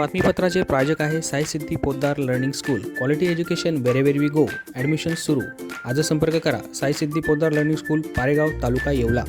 बातमीपत्राचे प्रायोजक आहे Sai Siddhi Poddar learning school. Quality education wherever we go admission सुरू. आज संपर्क करा. Sai Siddhi Poddar learning school Paregaon taluka Yeola.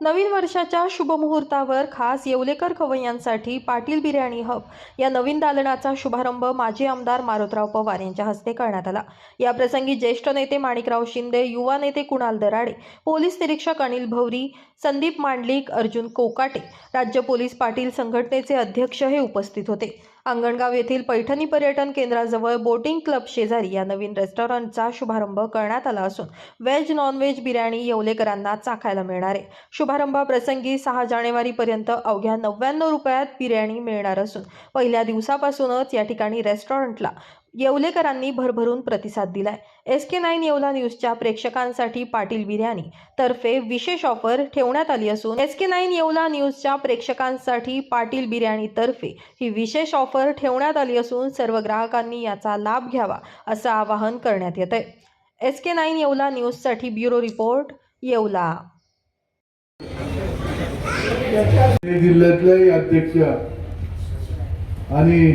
नवीन वर्षाच्या शुभमुहूर्तावर खास येवलेकर खवय्यांसाठी पाटील बिर्याणी हब. या नवीन दालनाचा शुभारंभ माजी आमदार मारुतराव पवार यांच्या हस्ते करण्यात आला. याप्रसंगी ज्येष्ठ नेते माणिकराव शिंदे युवा नेते कुणाल दराडे पोलीस निरीक्षक अनिल भवरी संदीप मांडलिक अर्जुन कोकाटे राज्य पोलीस पाटील संघटनेचे अध्यक्ष हे उपस्थित होते. अंगणगाव येथील पैठणी पर्यटन केंद्राजवळ बोटिंग क्लब शेजारी या नवीन रेस्टॉरंटचा शुभारंभ करण्यात आला असून व्हेज नॉनव्हेज बिर्याणी येवलेकरांना चाखायला मिळणार आहे. शुभारंभाप्रसंगी सहा जानेवारीपर्यंत अवघ्या नव्याण्णव रुपयात बिर्याणी मिळणार असून पहिल्या दिवसापासूनच या ठिकाणी रेस्टॉरंटला येवलेकरांनी भरभरून प्रतिसाद दिलाय. एस के नाईन येवला न्यूजच्या प्रेक्षकांसाठी पाटील बिर्याणी तर्फे विशेष ऑफर ठेवण्यात आली असून एस के नाईन येवला न्यूजच्या प्रेक्षकांसाठी पाटील बिर्याणी तर्फे ही विशेष ऑफर ठेवण्यात आली असून सर्व ग्राहकांनी याचा लाभ घ्यावा असं आवाहन करण्यात येत आहे एस के नाईन येवला न्यूजसाठी ब्युरो रिपोर्ट येवला. जिल्ह्यातले अध्यक्ष आणि